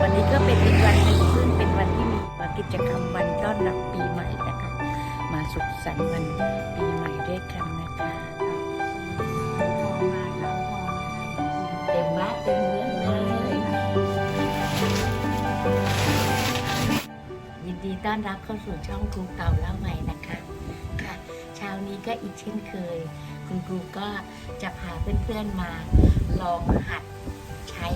วันนี้ก็เป็นอีกวันหนึ่งซึ่งเป็นวันที่มีกิจกรรมวันต้อนรับปีใหม่นะคะ มาสุขสันต์วันปีใหม่ด้วยกันนะคะเต็มบ้านเต็มเมืองเลยยินดีต้อนรับเข้าสู่ช่องครูเก่าเล่าใหม่นะคะค่ะเช้านี้ก็อีกเช่นเคย คุณครูก็จะพาเพื่อนๆมาลองหัดใช้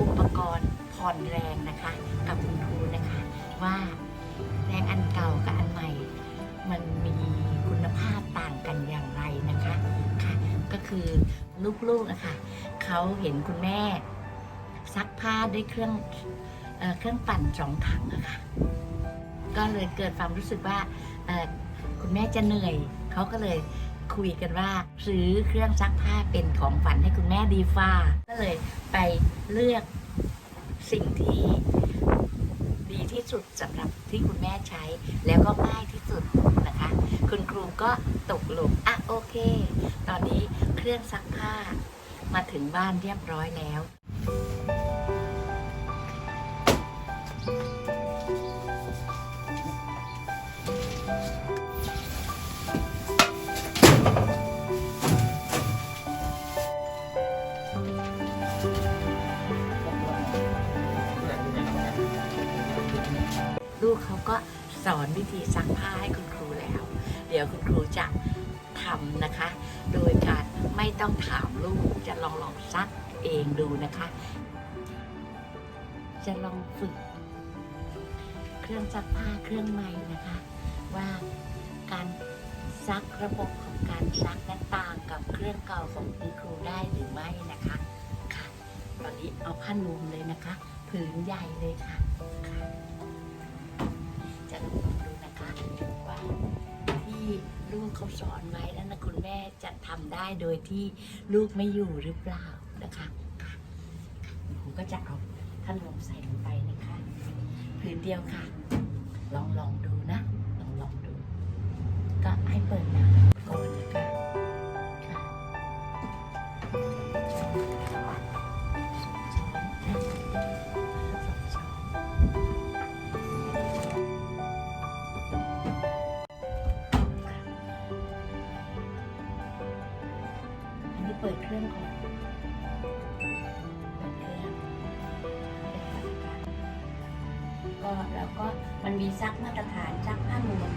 อุปกรณ์ ผ่อนแรงนะคะกับคุณครูนะคะ ว่าแรงอันเก่ากับอันใหม่ มันมีคุณภาพต่างกันอย่างไรนะคะค่ะก็คือลูกๆนะคะเขาเห็นคุณแม่ ซักผ้าด้วยเครื่องเอเครื่องปั่นสองถังนะคะก็เลยเกิดความรู้สึกว่าคุณแม่จะเหนื่อยเขาก็เลยคุยกันว่าซื้อเครื่องซักผ้าเป็นของฝันให้คุณแม่ดีฟ้า ก็เลยไปเลือกสิ่งที่ดีที่ สุดสำหรับที่คุณแม่ใช้ แล้วก็ง่ายที่สุดนะคะ คุณครูก็ตกลงอะโอเค ตอนนี้เครื่องซักผ้า มาถึงบ้านเรียบร้อยแล้ว อนวิธีซักผ้าให้คุณครูแล้ว เดี๋ยวคุณครูจะทำนะคะ โดยการไม่ต้องถามลูกจะลองลองซักเองดูนะคะ จะลองฝึก เครื่องซักผ้าเครื่องใหม่นะคะ ว่าการซักระบบของการซักนั้นต่างกับเครื่องเก่าของคุณครูได้หรือไม่นะคะค่ะตอนนี้เอาผ้านุ่มเลยนะคะ ผืนใหญ่เลยค่ะค่ะจะ เขาสอนไว้แล้วนะคุณแม่จะทำได้โดยที่ลูกไม่อยู่หรือเปล่านะคะผมก็จะเอาท่านลงใส่ลงไปนะคะพื้นเดียวค่ะ ลองลองดูนะ ลองลองดู ก็ให้เปิดน้ำ เปิดเครื่องก่อนเปิดเครื่องก็แล้วก็มันมีซักมาตรฐานซักผ้านวม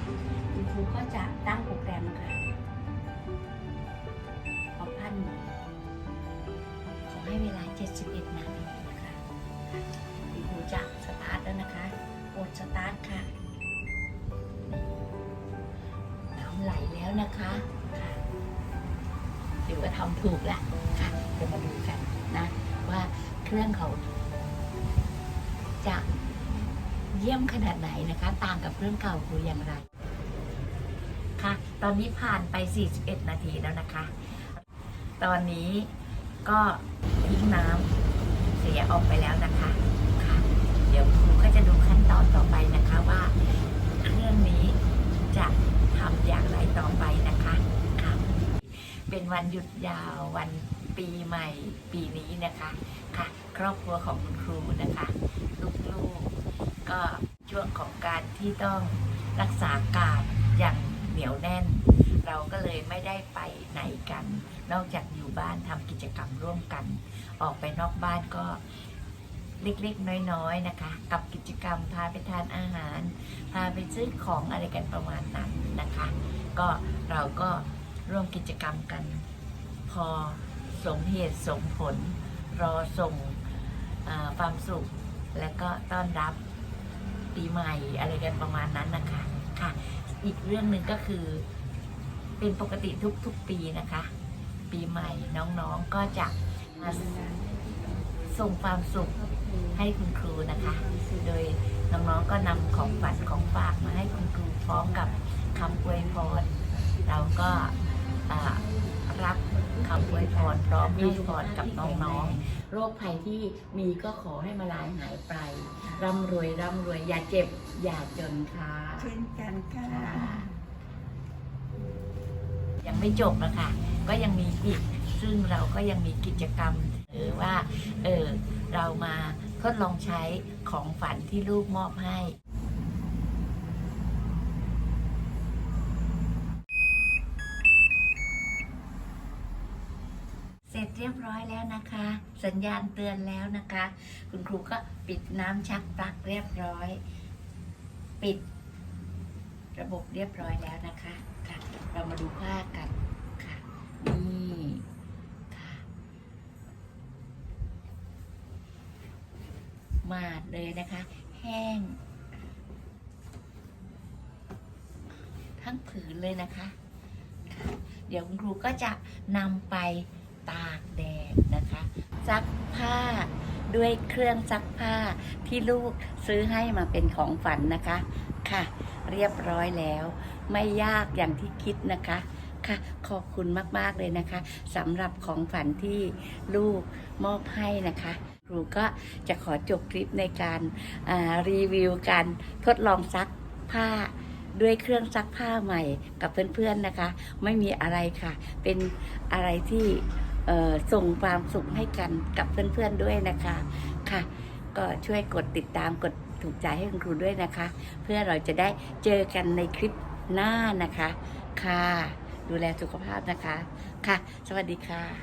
คุณครูก็จะตั้งโปรแกรมนะคะเอาผ้านวมขอให้เวลา 71 นาทีนะคะคุณครูจะสตาร์ทแล้วนะคะกดสตาร์ทค่ะน้ำไหลแล้วนะคะ ถือว่าทำถูกแล้วค่ะเดี๋ยวมาดูกันนะว่าเครื่องเขาจะเยี่ยมขนาดไหนนะคะ ต่างกับเครื่องเก่าคืออย่างไร ค่ะ ตอนนี้ผ่านไป 41 นาทีแล้วนะคะ ตอนนี้ก็ทิ้งน้ำเสียออกไปแล้วนะคะค่ะ เดี๋ยวครูก็จะดูขั้นตอนต่อไปนะคะว่า เครื่องนี้จะทำอย่างไรต่อ เป็นวันหยุดยาววันปีใหม่ปีนี้นะคะค่ะ ครอบครัวของคุณครูนะคะลูกๆก็ช่วงของการที่ต้องรักษาการอย่างเหนียวแน่น เราก็เลยไม่ได้ไปไหนกัน นอกจากอยู่บ้านทำกิจกรรมร่วมกัน ออกไปนอกบ้านก็เล็กๆ น้อยๆ นะคะ กับกิจกรรมพาไปทานอาหาร พาไปซื้อของอะไรกันประมาณนั้นนะคะ ก็เราก็ ร่วมกิจกรรมกัน พอสมเหตุสมผล รอส่งความสุข และก็ต้อนรับปีใหม่อะไรกันประมาณนั้นนะคะค่ะ อีกเรื่องหนึ่งก็คือเป็นปกติทุกๆปีนะคะ ปีใหม่น้องๆก็จะมาส่งความสุขให้คุณครูนะคะ โดยน้องๆก็นำของฝันของฝากมาให้คุณครูพร้อมกับคำอวยพรเราก็ รับคำอวยพรพร้อมให้พรกับน้องๆ โรคภัยที่มีก็ขอให้มาลายหายไป ร่ำรวยร่ำรวยอย่าเจ็บ อย่าจนค่ะเช่นกันค่ะ ยังไม่จบนะคะก็ยังมีอีก ซึ่งเราก็ยังมีกิจกรรมหรือว่า เออเรามาทดลองใช้ของฝันที่ลูกมอบให้ เรียบร้อยแล้วนะคะ สัญญาณเตือนแล้วนะคะ คุณครูก็ปิดน้ำชักปลั๊กเรียบร้อย ปิด ระบบเรียบร้อยแล้วนะคะค่ะเรามาดูผ้ากันค่ะนี่ค่ะมาดเลยนะคะ แห้ง ทั้งผืนเลยนะคะเดี๋ยวคุณครูก็จะนำไป ตากแดดนะคะ ซักผ้าด้วยเครื่องซักผ้าที่ลูกซื้อให้มาเป็นของฝันนะคะ ค่ะ เรียบร้อยแล้ว ไม่ยากอย่างที่คิดนะคะค่ะขอบคุณมาก ๆ เลยนะคะสำหรับของฝันที่ลูกมอบให้นะคะครูก็จะขอจบคลิปในการารีวิวการทดลองซักผ้าด้วยเครื่องซักผ้าใหม่กับเพื่อน ๆ นะคะ ไม่มีอะไรค่ะ เป็นอะไรที่ ส่งความสุขให้กันกับเพื่อนๆด้วยนะคะค่ะ ก็ช่วยกดติดตามกดถูกใจให้คุณครูด้วยนะคะ เพื่อเราจะได้เจอกันในคลิปหน้านะคะ ค่ะ ดูแลสุขภาพนะคะ ค่ะ สวัสดีค่ะ